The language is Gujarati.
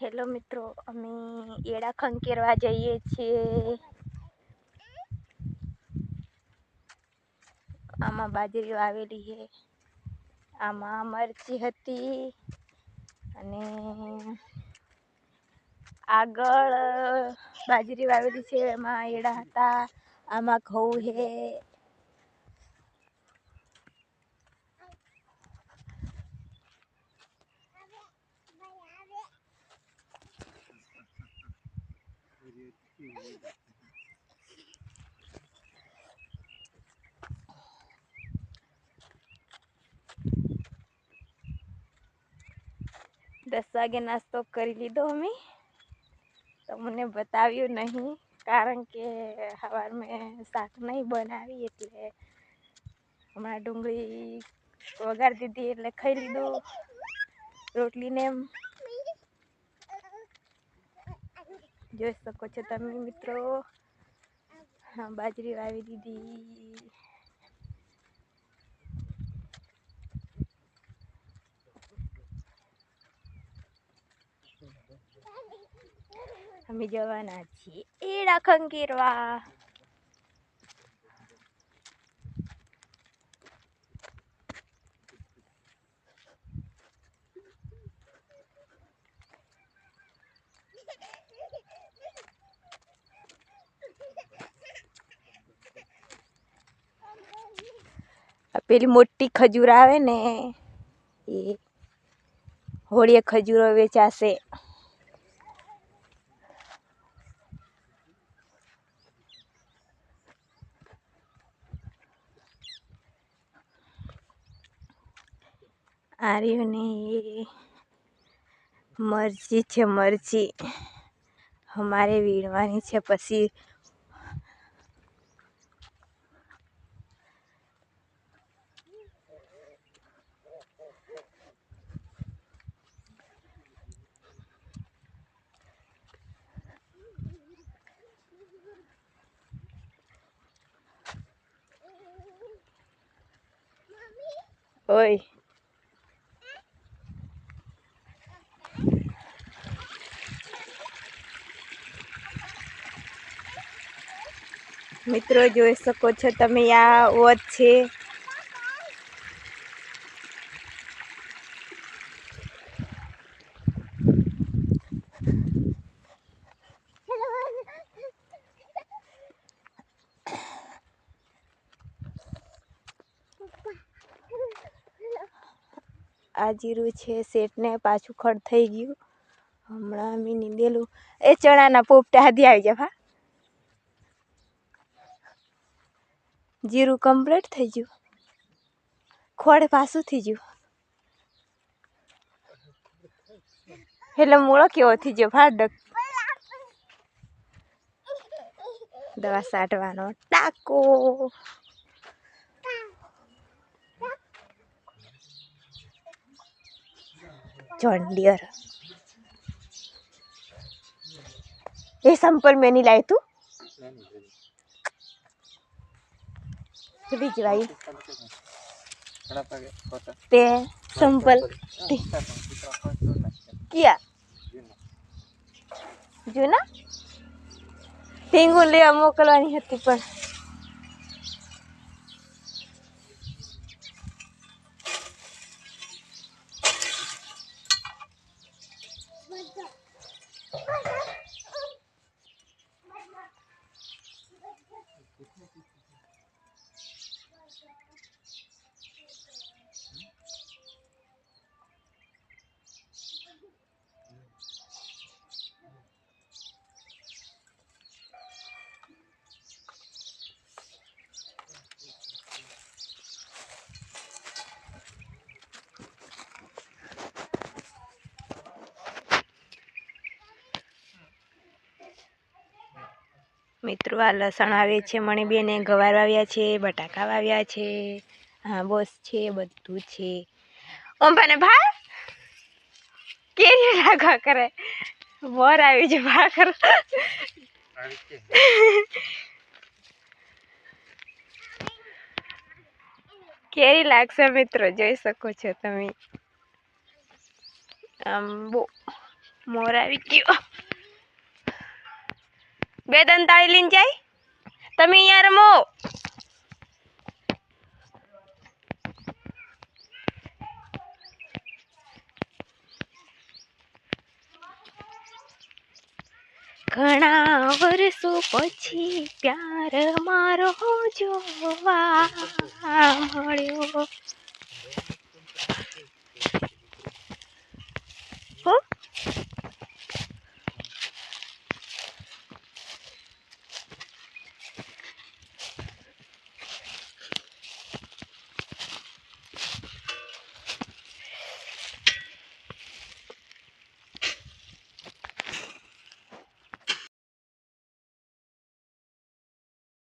હેલો મિત્રો, અમે એડા ખંકેરવા જઈએ છીએ. આમાં બાજરી વાવેલી છે. આમાં મરચી હતી અને આગળ બાજરી વાવેલી છે. એમાં એડા હતા, આમાં ઘઉં છે દસ વાગે નાસ્તો કરી લીધો અમે. તમને બતાવ્યું નહીં, કારણ કે સવાર મેં શાક નહીં બનાવી એટલે હમણાં ડુંગળી વઘાર દીધી એટલે ખાઈ લીધું. રોટલીને એમ જોઈ શકો છો તમે મિત્રો. બાજરી વાવી દીધી. અમે જવાના છીએ એડા ખંકેરવા પેલી મોટી ખજૂર આવે ને, એ હોળીએ ખજૂરો વેચાશે. આર્યુને મરજી છે મરજી અમારે વીણવાની છે, પછી ઓય. મિત્રો જોઈ શકો છો તમે આ વધ છે. આ જીરું છે શેઠને પાછું ખડ થઈ ગયું. હમણાં અમે નીંદેલું. એ ચણાના પોપટા હાથી આવી જાય હા. જીરું કમ્પ્લીટ થઈ ગયું. ખોડ પાછું થઈ ગયું. એટલે મૂળો કેવો થઈ ગયો ફાડક દવા સાટવાનો ટાકો. જોન ડિયર એ સંપલ મેં નહીં લાવ્યું તું તે સંપલ કિયા જૂના ઢીંગુ લેવા મોકલવાની હતી પણ મિત્રો આ લસણ આવે છે, મણીબેને ગવાર વાવ્યા છે, બટાકા વાવ્યા છે હા બસ છે, બધું છે. ઓમભાને ભા કેરી રાખવા કરે? મોર આવી છે ભા કર કેરી લાગશે મિત્રો, જોઈ શકો છો તમે. આમ બહુ મોર આવી ગયો. બે દંતાળી લઈને જાય. તમે અહીંયા રમો. ઘણા વર્ષો પછી પ્યાર મારો જોવા મળ્યો.